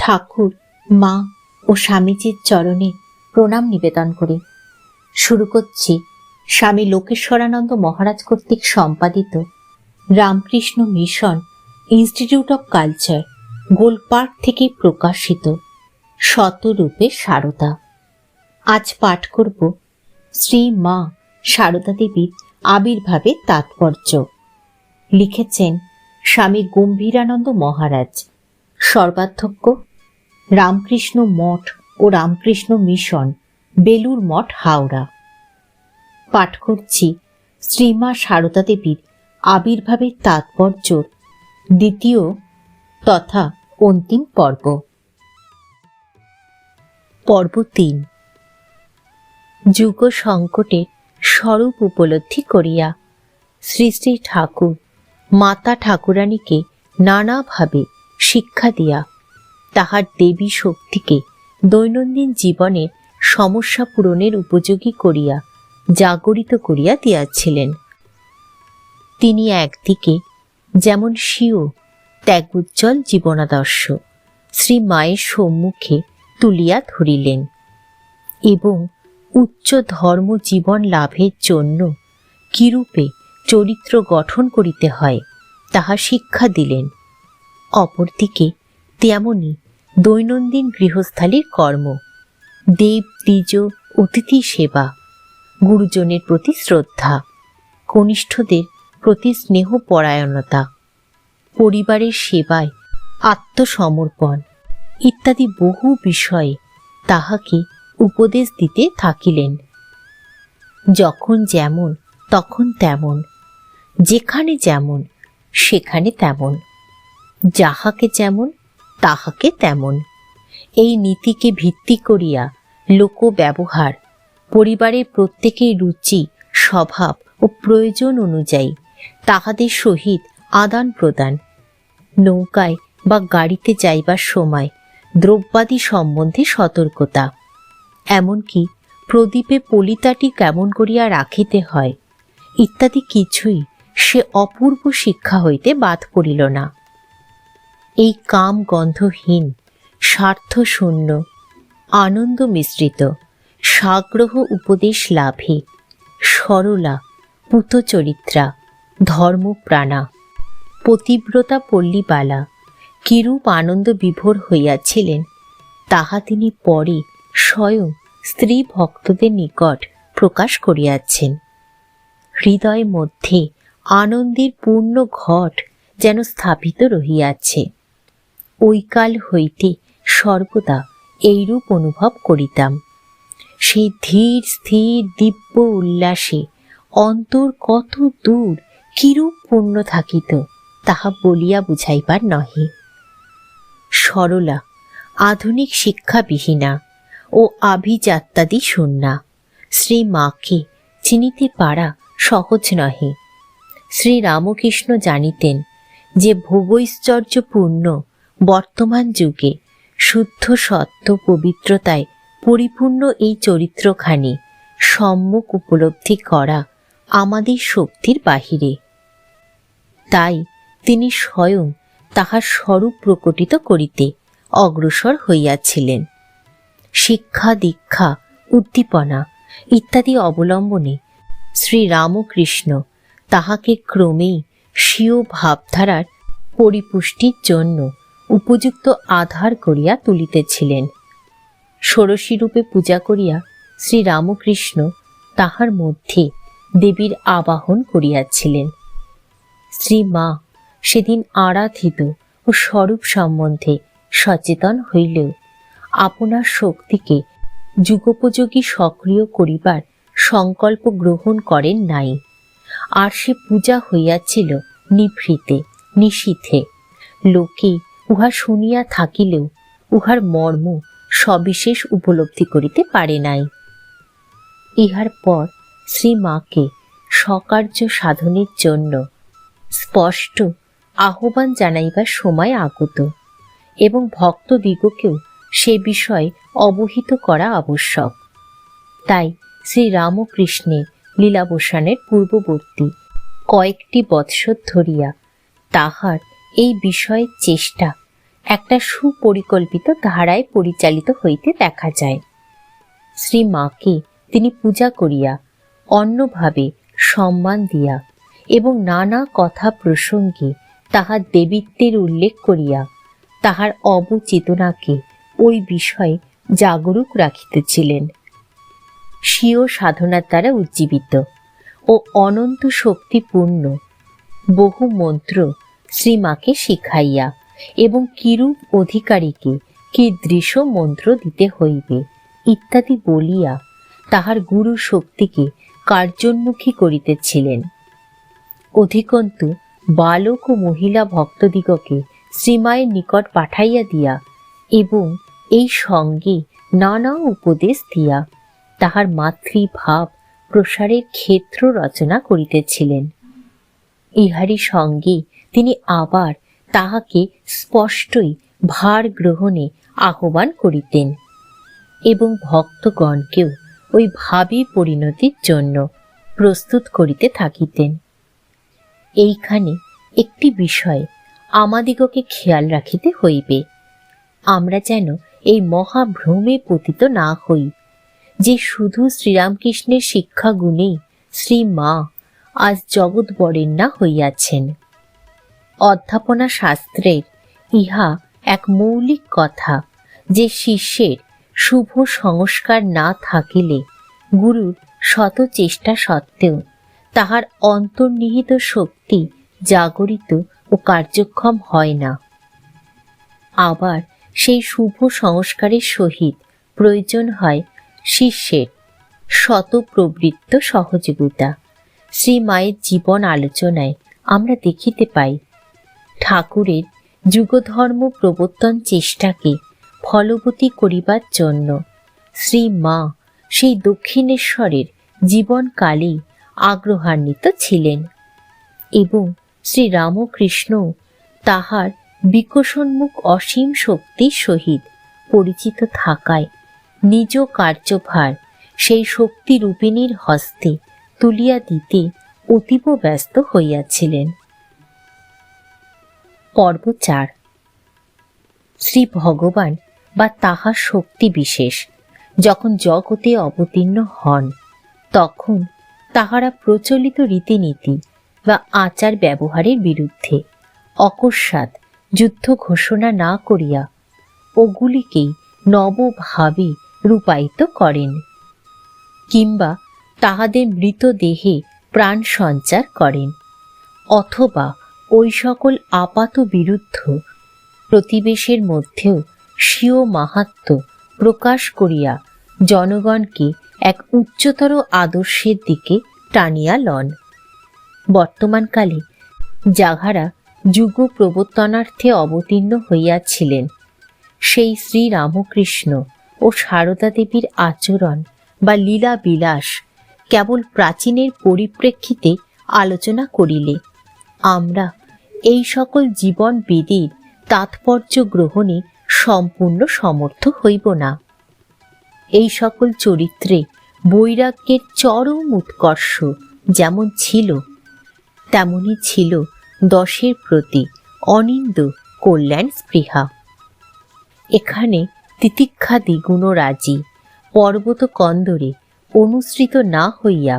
ঠাকুর, মা ও স্বামীজির চরণে প্রণাম নিবেদন করি। শুরু করছি স্বামী লোকেশ্বরানন্দ মহারাজ কর্তৃক সম্পাদিত Ramakrishna Mission Institute of Culture, Golpark থেকে প্রকাশিত শতরূপে সারদা। আজ পাঠ করব শ্রী মা সারদা দেবীর আবির্ভাবের তাৎপর্য। লিখেছেন স্বামী গম্ভীরানন্দ মহারাজ, সর্বাধ্যক্ষ রামকৃষ্ণ মঠ ও রামকৃষ্ণ মিশন, বেলুর মঠ, হাওড়া। পাঠ করছি শ্রীমা সারদা দেবীর আবির্ভাবের তাৎপর্য, দ্বিতীয় তথা অন্তিম পর্ব। পর্ব তিন। যুগ সংকটে স্বরূপ উপলব্ধি করিয়া শ্রী শ্রী ঠাকুর, মাতা ঠাকুরানীকে নানাভাবে শিক্ষা দিয়া তাহার দেবী শক্তিকে দৈনন্দিন জীবনে সমস্যা পূরণের উপযোগী করিয়া জাগরিত করিয়া দিয়াছিলেন। তিনি একদিকে যেমন স্বীয় ত্যাগোজ্জ্বল জীবনাদর্শ শ্রী মায়ের সম্মুখে তুলিয়া ধরিলেন এবং উচ্চ ধর্ম জীবন লাভের জন্য কিরূপে চরিত্র গঠন করিতে হয় তাহা শিক্ষা দিলেন। অপরদিকে তেমনি দৈনন্দিন গৃহস্থালীর কর্ম। দেব দ্বিজ অতিথি সেবা, গুরুজনের প্রতি শ্রদ্ধা, কনিষ্ঠদের প্রতি স্নেহ পরায়ণতা পরিবারের সেবায় আত্মসমর্পণ ইত্যাদি বহু বিষয়ে তাহাকে উপদেশ দিতে থাকিলেন। যখন যেমন, তখন তেমন, যেখানে যেমন, সেখানে তেমন, যাহাকে যেমন তাহাকে তেমন। এই নীতিকে ভিত্তি করিয়া লোক ব্যবহার পরিবারের প্রত্যেকের রুচি, স্বভাব ও প্রয়োজন অনুযায়ী তাহাদের সহিত আদান প্রদান। নৌকায় বা গাড়িতে যাইবার সময় দ্রব্যাদি সম্বন্ধে সতর্কতা। এমনকি প্রদীপে পলিতাটি কেমন করিয়া রাখিতে হয়, ইত্যাদি কিছুই সে অপূর্ব শিক্ষা হইতে বাদ পড়িল না। এই কাম গন্ধহীন, স্বার্থশূন্য আনন্দ মিশ্রিত সাগ্রহ উপদেশ লাভে, সরলা, পুতচরিত্রা, ধর্মপ্রাণা, পতিব্রতা পল্লীবালা, কিরূপ আনন্দ বিভোর হইয়াছিলেন, তাহা তিনি পরে স্বয়ং স্ত্রী ভক্তদের নিকট প্রকাশ করিয়াছেন। হৃদয় মধ্যে আনন্দের পূর্ণ ঘট যেন স্থাপিত রহিয়াছে। ওই কাল হইতে সর্বদা এইরূপ অনুভব করিতাম। সেই ধীর, স্থির, দিব্য উল্লাসে অন্তর কত দূর কিরূপ পূর্ণ থাকিত তাহা বলিয়া বুঝাইবার নহে। সরলা, আধুনিক শিক্ষাবিহীনা ও আভিজাত্যাদি শূন্যা শ্রী মাকে চিনিতে পারা সহজ নহে। শ্রী রামকৃষ্ণ জানিতেন যে ভোগৈশ্বর্যপূর্ণ বর্তমান যুগে শুদ্ধ, সত্য, পবিত্রতায় পরিপূর্ণ এই চরিত্রখানি সম্মুখ উপলব্ধি করা আমাদের শক্তির বাহিরে। তাই তিনি স্বয়ং তাহার স্বরূপ প্রকটিত করিতে অগ্রসর হইয়াছিলেন। শিক্ষা, দীক্ষা, উদ্দীপনা ইত্যাদি অবলম্বনে শ্রী রামকৃষ্ণ তাহাকে ক্রমেই স্বীয় ভাবধারার পরিপুষ্টির জন্য উপযুক্ত আধার করিয়া তুলিতেছিলেন। ষোড়শী রূপে পূজা করিয়া শ্রী রামকৃষ্ণ তাহার মধ্যে দেবীর আবাহন করিয়াছিলেন। শ্রী মা সেদিন আরাধিত ও স্বরূপ সম্বন্ধে সচেতন হইলেও আপনার শক্তিকে যুগোপযোগী সক্রিয় করিবার সংকল্প গ্রহণ করেন নাই। আর সে পূজা হইয়াছিল নিভৃতে নিশীথে লোকে উহা শুনিয়া থাকিলেও উহার মর্ম সবিশেষ উপলব্ধি করিতে পারে নাই। ইহার পর শ্রী মাকে সকার্য সাধনের জন্য স্পষ্ট আহ্বান জানাইবার সময় আগত এবং ভক্তদিগকেও সে বিষয়ে অবহিত করা আবশ্যক। তাই শ্রী রামকৃষ্ণের লীলাবসানের পূর্ববর্তী কয়েকটি বৎসর ধরিয়া তাহার এই বিষয়ের চেষ্টা সুপরিকল্পিত ধারায় পরিচালিত হইতে দেখা যায়। শ্রী মাকে তিনি পূজা করিয়া অন্যভাবে সম্মান দিয়া এবং নানা কথা প্রসঙ্গে তাহার দেবীত্বের উল্লেখ করিয়া তাহার অবচেতনাকে ওই বিষয়ে জাগরুক রাখিতেছিলেন। স্বীয় সাধনার দ্বারা উজ্জীবিত ও অনন্ত শক্তিপূর্ণ বহু মন্ত্র শ্রীমাকে শিখাইয়া এবং কিরূপ অধিকারীকে কীদৃশ মন্ত্র দিতে হইবে? ইত্যাদি বলিয়া তাহার গুরু শক্তিকে কার্যোন্মুখী করিতেছিলেন। অধিকন্তু, বালক ও মহিলা ভক্তদিগকে শ্রীমায়ের নিকট পাঠাইয়া দিয়া এবং এই সঙ্গে নানা উপদেশ দিয়া তাহার মাতৃভাব প্রসারের ক্ষেত্র রচনা করিতেছিলেন। ইহারই সঙ্গে তিনি আবার তাহাকে স্পষ্টই ভার গ্রহণে আহ্বান করিতেন। এবং ভক্তগণকেও ওই ভাবী পরিণতির জন্য প্রস্তুত করিতে থাকিতেন। এইখানে একটি বিষয় আমাদিগকে খেয়াল রাখিতে হইবে। আমরা যেন এই মহাভ্রমে পতিত না হই, যে শুধু শ্রীরামকৃষ্ণের শিক্ষা গুণেই শ্রী মা আজ জগৎ বরেণ্যা হইয়াছেন। অধ্যাপনা শাস্ত্রের ইহা এক মৌলিক কথা যে শিষ্যের শুভ সংস্কার না থাকিলে গুরুর শত চেষ্টা সত্ত্বেও তাহার অন্তর্নিহিত শক্তি জাগরিত ও কার্যক্ষম হয় না। আবার সেই শুভ সংস্কারের সহিত প্রয়োজন হয় শিষ্যের শতপ্রবৃত্ত সহযোগিতা। শ্রী মায়ের জীবন আলোচনায় আমরা দেখিতে পাই ঠাকুরের যুগধর্ম প্রবর্তন চেষ্টাকে ফলবতী করিবার জন্য। শ্রী মা সেই দক্ষিণেশ্বরের জীবনকালেই আগ্রহান্বিত ছিলেন এবং শ্রী রামকৃষ্ণ তাহার বিকশোন্মুখ অসীম শক্তির সহিত পরিচিত থাকায় নিজ কার্যভার সেই শক্তি শক্তিরূপিণীর হস্তে তুলিয়া দিতে অতীব ব্যস্ত হইয়াছিলেন। পর্ব চার শ্রী ভগবান বা তাহার শক্তি বিশেষ, যখন জগতে অবতীর্ণ হন, তখন তাহারা প্রচলিত রীতিনীতি বা আচার ব্যবহারের বিরুদ্ধে অকস্মাৎ যুদ্ধ ঘোষণা না করিয়া ওগুলিকেই নবভাবে রূপায়িত করেন কিংবা তাহাদের মৃতদেহে প্রাণ সঞ্চার করেন, অথবা ওই সকল আপাত বিরুদ্ধ প্রতিবেশের মধ্যেও স্বীয় মাহাত্ম প্রকাশ করিয়া জনগণকে এক উচ্চতর আদর্শের দিকে টানিয়া লন। বর্তমানকালে যাহারা যুগ প্রবর্তনার্থে অবতীর্ণ হইয়াছিলেন, সেই শ্রী রামকৃষ্ণ ও সারদা দেবীর আচরণ বা লীলা বিলাস কেবল প্রাচীনের পরিপ্রেক্ষিতে আলোচনা করিলে আমরা এই সকল জীবন বেদের তাৎপর্য গ্রহণে সম্পূর্ণ সমর্থ হইব না। এই সকল চরিত্রে বৈরাগ্যের চরম উৎকর্ষ যেমন ছিল তেমনই ছিল দশের প্রতি অনিন্দ কল্যাণ স্পৃহা। এখানে তিতিক্ষা দ্বিগুণ রাজি পর্বত কন্দরে অনুসৃত না হইয়া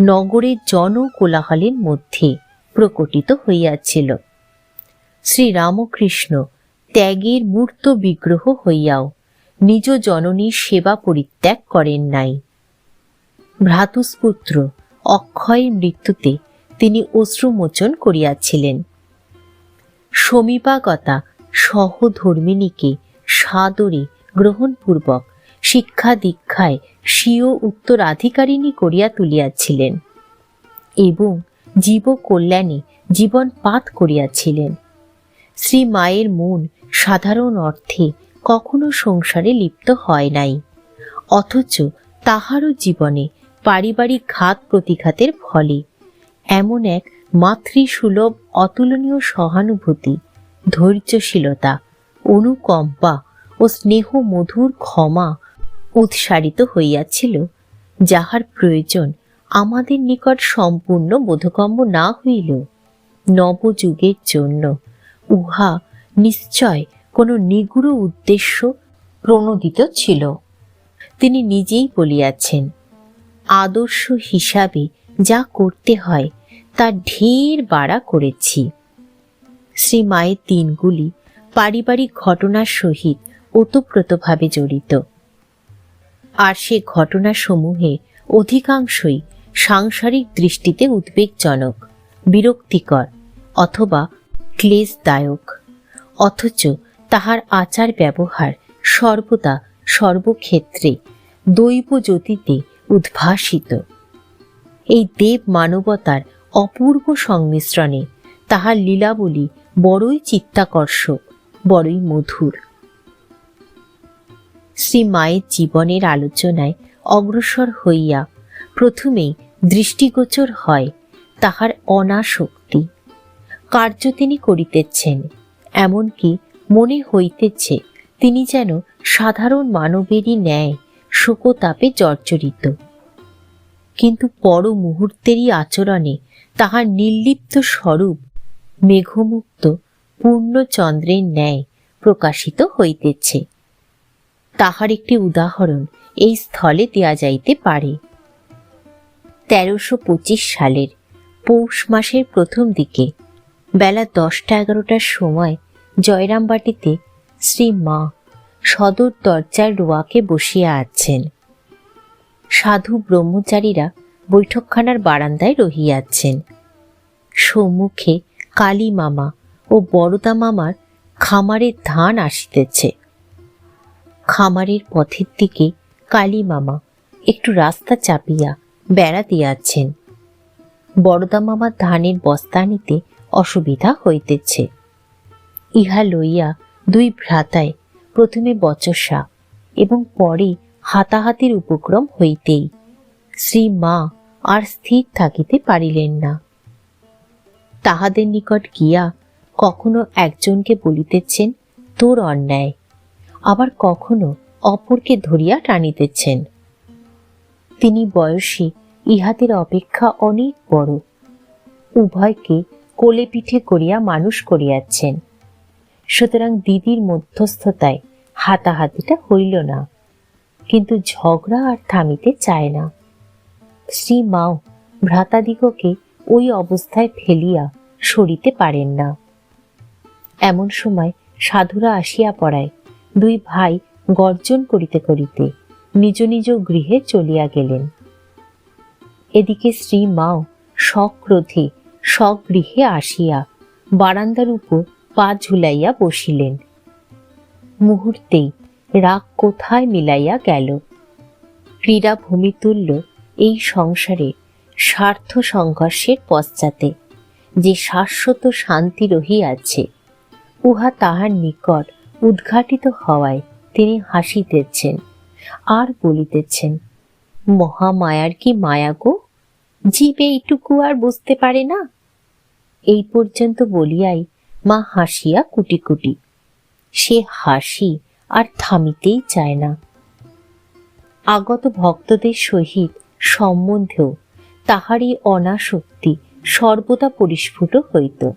নগরের জনকোলাহলের মধ্যে প্রকটিত হইয়াছিল। শ্রীরামকৃষ্ণ ত্যাগের মূর্ত বিগ্রহ হইয়াও নিজ জননীর সেবা পরিত্যাগ করেন নাই। ভ্রাতুস্পুত্র অক্ষয়ের মৃত্যুতে তিনি অশ্রুমোচন করিয়াছিলেন। সমীপাগতা সহধর্মিণীকে সাদরে গ্রহণপূর্বক শিক্ষা দীক্ষায় স্বীয় উত্তরাধিকারিণী করিয়া তুলিয়াছিলেন এবং জীব কল্যাণে জীবন পাত করিয়াছিলেন। শ্রী মায়ের মন সাধারণ অর্থে কখনো সংসারে লিপ্ত হয় নাই, অথচ তাহারও জীবনে পারিবারিক ঘাত প্রতিঘাতের ফলে। এমন এক মাতৃসুলভ অতুলনীয় সহানুভূতি, ধৈর্যশীলতা, অনুকম্পা ও স্নেহ মধুর ক্ষমা উৎসারিত হইয়াছিল, যাহার প্রয়োজন আমাদের নিকট সম্পূর্ণ বোধগম্য না হইল। নবযুগের জন্য উহা নিশ্চয় কোনো নিগুড় উদ্দেশ্য প্রণোদিত ছিল। তিনি নিজেই বলিয়াছেন, আদর্শ হিসাবে যা করতে হয়, তা ঢের বাড়া করেছি। শ্রী মায়ের দিনগুলি পারিবারিক ঘটনার সহিত ওতপ্রোতভাবে জড়িত। আর সে ঘটনাসমূহে অধিকাংশই সাংসারিক দৃষ্টিতে উদ্বেগজনক, বিরক্তিকর অথবা ক্লেশদায়ক। অথচ তাহার আচার ব্যবহার সর্বদা সর্বক্ষেত্রে দৈব জ্যোতিতে উদ্ভাসিত। এই দেব মানবতার অপূর্ব সংমিশ্রণে তাহার লীলাবলী বড়ই চিত্তাকর্ষক, বড়ই মধুর। শ্রী মায়ের জীবনের আলোচনায় অগ্রসর হইয়া প্রথমেই দৃষ্টিগোচর হয় তাহার অনাশক্তি কার্য তিনি করিতেছেন, এমনকি মনে হইতেছে তিনি যেন সাধারণ মানবেরই ন্যায় শোকতাপে জর্জরিত। কিন্তু পর মুহূর্তেরই আচরণে তাহার নির্লিপ্ত স্বরূপ মেঘমুক্ত পূর্ণচন্দ্রের ন্যায় প্রকাশিত হইতেছে। তাহার একটি উদাহরণ এই স্থলে দেয়া যাইতে পারে। তেরোশো পঁচিশ সালের পৌষ মাসের প্রথম দিকে বেলা দশটা এগারোটার সময় জয়রামবাটিতে শ্রী মা সদর দরজার রোয়াকে বসিয়া আছেন। সাধু ব্রহ্মচারীরা বৈঠকখানার বারান্দায় রহিয়াছেন সম্মুখে কালী মামা ও বড়দা মামার খামারের ধান আসিতেছে। খামারের পথের দিকে কালী মামা একটু রাস্তা চাপিয়া বেড়া দিয়াছেন বড়দা মামার ধানের বস্তা নিতে অসুবিধা হইতেছে। ইহা লইয়া দুই ভ্রাতায় প্রথমে বচসা এবং পরে হাতাহাতির উপক্রম হইতেই শ্রী মা আর স্থির থাকিতে পারিলেন না। তাহাদের নিকট গিয়া কখনো একজনকে বলিতেছেন, তোর অন্যায়। আবার কখনো অপরকে ধরিয়া টানিতেছেন। তিনি বয়সী, ইহাদের অপেক্ষা অনেক বড়। উভয়কে কোলে পিঠে করিয়া মানুষ করিয়াছেন। সুতরাং দিদির মধ্যস্থতায় হাতাহাতিটা হইল না। কিন্তু ঝগড়া আর থামিতে চায় না। শ্রী মাও ভ্রাতাদিগকে ওই অবস্থায় ফেলিয়া সরিতে পারেন না। এমন সময় সাধুরা আসিয়া পড়ায়, দুই ভাই গর্জন করিতে করিতে নিজ নিজ গৃহে চলিয়া গেলেন। এদিকে শ্রী মাও সক্রোধে স্বগৃহে আসিয়া বারান্দার উপর পা ঝুলাইয়া বসিলেন। মুহূর্তেই রাগ কোথায় মিলাইয়া গেল। ক্রীড়া ভূমি ভূমিতুল্য এই সংসারে স্বার্থ সংঘর্ষের পশ্চাতে যে শাশ্বত শান্তি রহিয়াছে, উহা তাহার নিকট উদ্ঘাটিত হওয়ায় তিনি হাসিতেছেন আর বলিতেছেন, মহামায়ার কি মায়া গো? জীবে এইটুকু আর বুঝতে পারে না? এই পর্যন্ত বলিয়াই মা হাসিয়া কুটি কুটি, সে হাসি আর থামিতেই চায় না। আগত ভক্তদের সহিত সম্বন্ধেও তাহারই অনাসক্তি সর্বদা পরিস্ফুট হইত।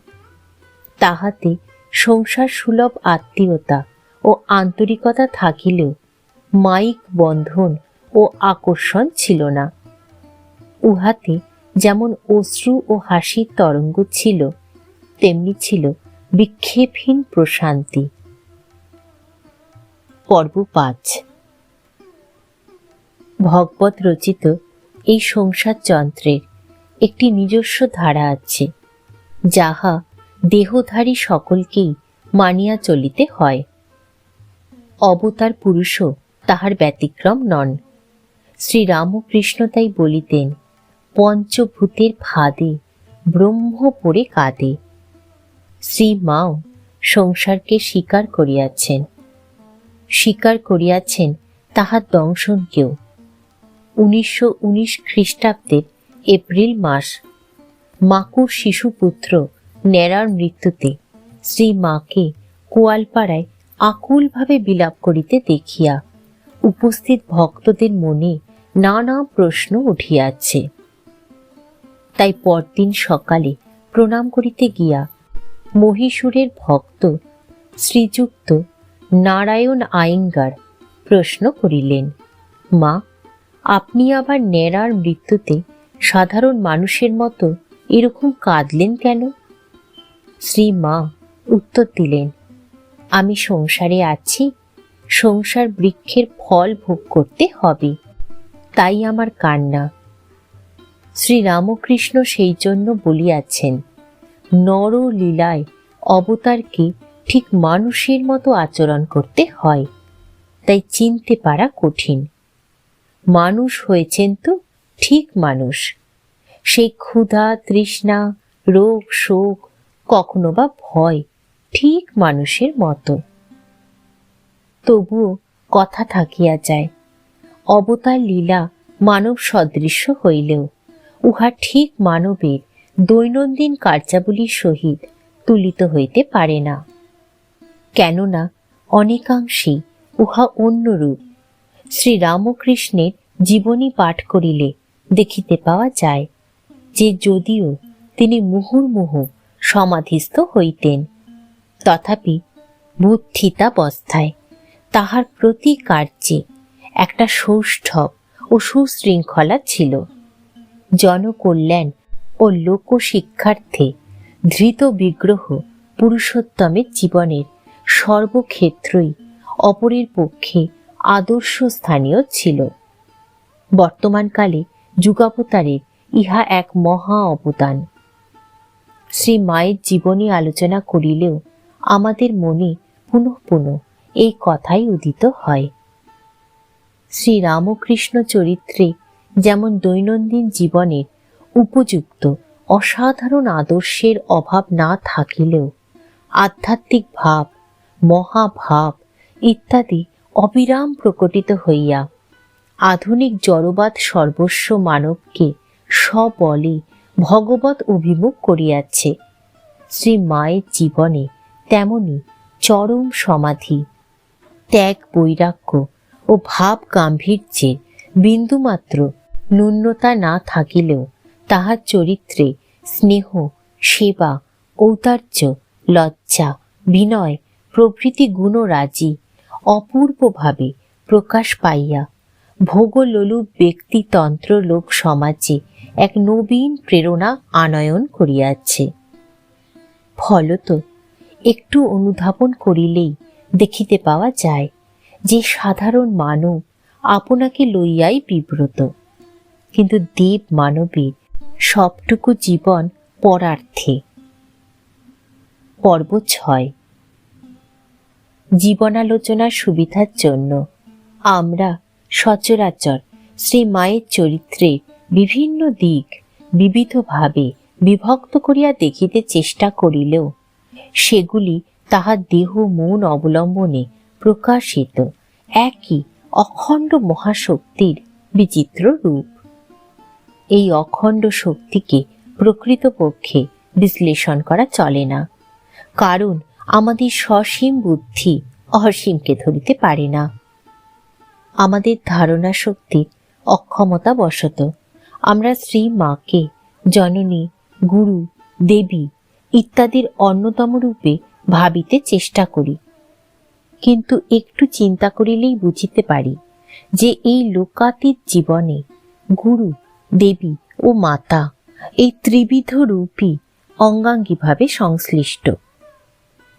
তাহাতে সংসার সুলভ আত্মীয়তা ও আন্তরিকতা থাকিলেও মাইক বন্ধন ও আকর্ষণ ছিল না। উহাতে যেমন অশ্রু ও হাসির তরঙ্গ ছিল, তেমনি ছিল বিক্ষেপহীন প্রশান্তি। পর্ব পাঁচ। ভগবত রচিত এই সংসার যন্ত্রের একটি নিজস্ব ধারা আছে, যাহা দেহধারী সকলকেই মানিয়া চলিতে হয়। অবতার পুরুষও তাহার ব্যতিক্রম নন। শ্রীরামকৃষ্ণ তাই বলিতেন, পঞ্চভূতের ফাঁদে, ব্রহ্ম পড়ে কাঁদে। শ্রী মাও সংসারকে স্বীকার করিয়াছেন। স্বীকার করিয়াছেন তাহার দংশনকেও উনিশশো উনিশ খ্রিস্টাব্দের এপ্রিল মাস, মাকুর শিশুপুত্র ন্যাড়ার মৃত্যুতে শ্রী মাকে কোয়ালপাড়ায় আকুলভাবে বিলাপ করিতে দেখিয়া উপস্থিত ভক্তদের মনে নানা প্রশ্ন উঠিয়াছে। তাই পরদিন সকালে প্রণাম করিতে গিয়া মহীশূরের ভক্ত শ্রীযুক্ত নারায়ণ আয়েঙ্গার প্রশ্ন করিলেন, মা, আপনি আবার ন্যাড়ার মৃত্যুতে সাধারণ মানুষের মতো এরকম কাঁদলেন কেন? শ্রী মা, উত্তর দিলেন, আমি সংসারে আছি সংসার বৃক্ষের ফল ভোগ করতে হবে। তাই আমার কান্না। শ্রী রামকৃষ্ণ সেই জন্য বলিয়াছেন, নর লীলায় অবতারকে ঠিক মানুষের মতো আচরণ করতে হয়, তাই চিনতে পারা কঠিন। মানুষ হয়েছেন তো ঠিক মানুষ। সেই ক্ষুধা, তৃষ্ণা, রোগ, শোক কখনো বা ভয় ঠিক মানুষের মতো। তবুও কথা থাকিয়া যায়। অবতার লীলা মানব সদৃশ্য হইলেও, উহা ঠিক মানবের দৈনন্দিন কার্যাবলীর সহিত তুলিত হইতে পারে না। কেননা অনেকাংশেই উহা অন্যরূপ। শ্রী রামকৃষ্ণের জীবনী পাঠ করিলে দেখিতে পাওয়া যায় যে যদিও তিনি মুহুর্মুহু সমাধিস্থ হইতেন, তথাপি বুদ্ধিতাবস্থায় তাহার প্রতি কার্যে। একটা সৌষ্ঠব ও সুশৃঙ্খলা ছিল। জনকল্যাণ ও লোকশিক্ষার্থে ধৃত বিগ্রহ পুরুষোত্তমের জীবনের সর্বক্ষেত্রই অপরের পক্ষে আদর্শ স্থানীয় ছিল। বর্তমানকালে যুগাবতারের ইহা এক মহা অবদান। শ্রী মায়ের জীবনী আলোচনা করিলেও আমাদের মনে পুনঃ পুনঃ এই কথাই উদিত হয়। শ্রী রামকৃষ্ণ চরিত্রে যেমন দৈনন্দিন জীবনের উপযুক্ত, অসাধারণ আদর্শের অভাব না থাকিলেও আধ্যাত্মিক ভাব, মহাভাব ইত্যাদি অবিরাম প্রকটিত হইয়া আধুনিক জড়বাদ সর্বস্ব মানবকে সবলে ভগবত অভিমুখ করিয়াছে। শ্রী মায়ের জীবনে তেমনি চরম সমাধি ত্যাগ বৈরাগ্য ও ভাব গাম্ভীর্যের বিন্দুমাত্র ন্যূনতা না থাকিলেও তাহার চরিত্রে স্নেহ, সেবা, ঔদার্য, লজ্জা, বিনয় প্রভৃতি গুণরাজি অপূর্বভাবে প্রকাশ পাইয়া ভোগলোলুপ ব্যক্তিতন্ত্র লোক সমাজে এক নবীন প্রেরণা আনয়ন করিয়াছে। ফলত একটু অনুধাবন করিলেই দেখিতে পাওয়া যায় যে সাধারণ মানব আপনাকে লইয়াই বিব্রত। কিন্তু দেব মানবীর সবটুকু জীবন পরার্থে। পর্ব ছয়। জীবনালোচনার সুবিধার জন্য আমরা সচরাচর শ্রী মায়ের চরিত্রের বিভিন্ন দিক বিবিধভাবে বিভক্ত করিয়া দেখিতে চেষ্টা করিলেও সেগুলি তাহার দেহ, মন অবলম্বনে প্রকাশিত একই অখণ্ড মহাশক্তির বিচিত্র রূপ। এই অখণ্ড শক্তিকে প্রকৃতপক্ষে বিশ্লেষণ করা চলে না, কারণ আমাদের সসীম বুদ্ধি অসীমকে ধরিতে পারে না। আমাদের ধারণা শক্তির অক্ষমতা বশত আমরা শ্রী মাকে, জননী, গুরু, দেবী ইত্যাদির অন্যতম রূপে ভাবিতে চেষ্টা করি। কিন্তু একটু চিন্তা করিলেই বুঝিতে পারি যে এই লোকাতীত জীবনে গুরু, দেবী ও মাতা এই ত্রিবিধ রূপই অঙ্গাঙ্গিভাবে সংশ্লিষ্ট।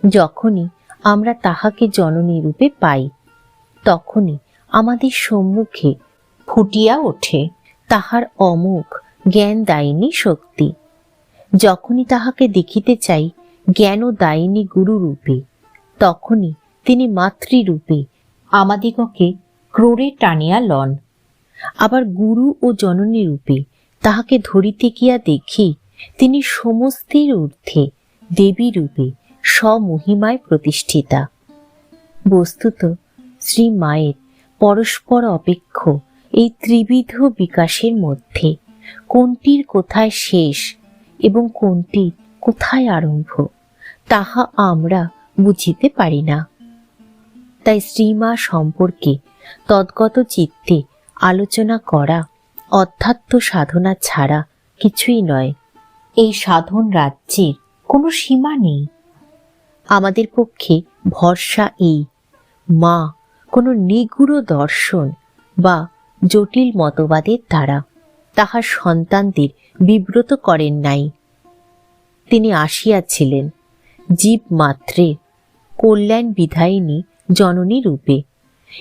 যখনই আমরা তাহাকে জননী রূপে পাই, তখনই আমাদের সম্মুখে ফুটিয়া ওঠে তাহার অমুখ জ্ঞান দায়িনী শক্তি। যখনই তাহাকে দেখিতে চাই জ্ঞান ও দায়িনী গুরু রূপে তখনই তিনি মাতৃরূপে আমাদিগকে ক্রোড়ে টানিয়া লন। আবার গুরু ও জননী রূপে তাহাকে ধরিতে গিয়া দেখি তিনি সমস্তের ঊর্ধ্বে দেবী রূপে স্বমহিমায় প্রতিষ্ঠিতা। বস্তুত শ্রী মায়ের পরস্পর অপেক্ষ এই ত্রিবিধ বিকাশের মধ্যে কোনটির কোথায় শেষ এবং কোনটির কোথায় আরম্ভ? তাহা আমরা বুঝিতে পারি না। তাই শ্রীমা সম্পর্কে তদ্গত চিত্তে আলোচনা করা, অধ্যাত্ম সাধনা ছাড়া কিছুই নয়। এই সাধন রাজ্যের কোনো সীমা নেই। আমাদের পক্ষে ভরসা এই, মা কোনো নিগুড় দর্শন বা জটিল মতবাদের দ্বারা তাহার সন্তানদের বিব্রত করেন নাই। তিনি আসিয়াছিলেন। জীব মাত্রে কল্যাণ বিধায়িনী জননী রূপে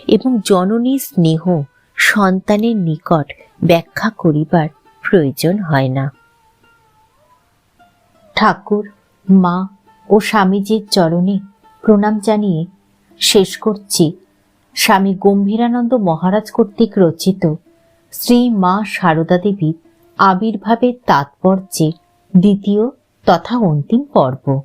এবং জননী স্নেহ সন্তানের নিকট ব্যাখ্যা করিবার প্রয়োজন হয় না। ঠাকুর, মা ও স্বামীজির চরণে প্রণাম জানিয়ে শেষ করছি। স্বামী গম্ভীরানন্দ মহারাজ কর্তৃক রচিত শ্রী মা সারদা দেবীর আবির্ভাবের তাৎপর্যে দ্বিতীয় তথা অন্তিম পর্ব।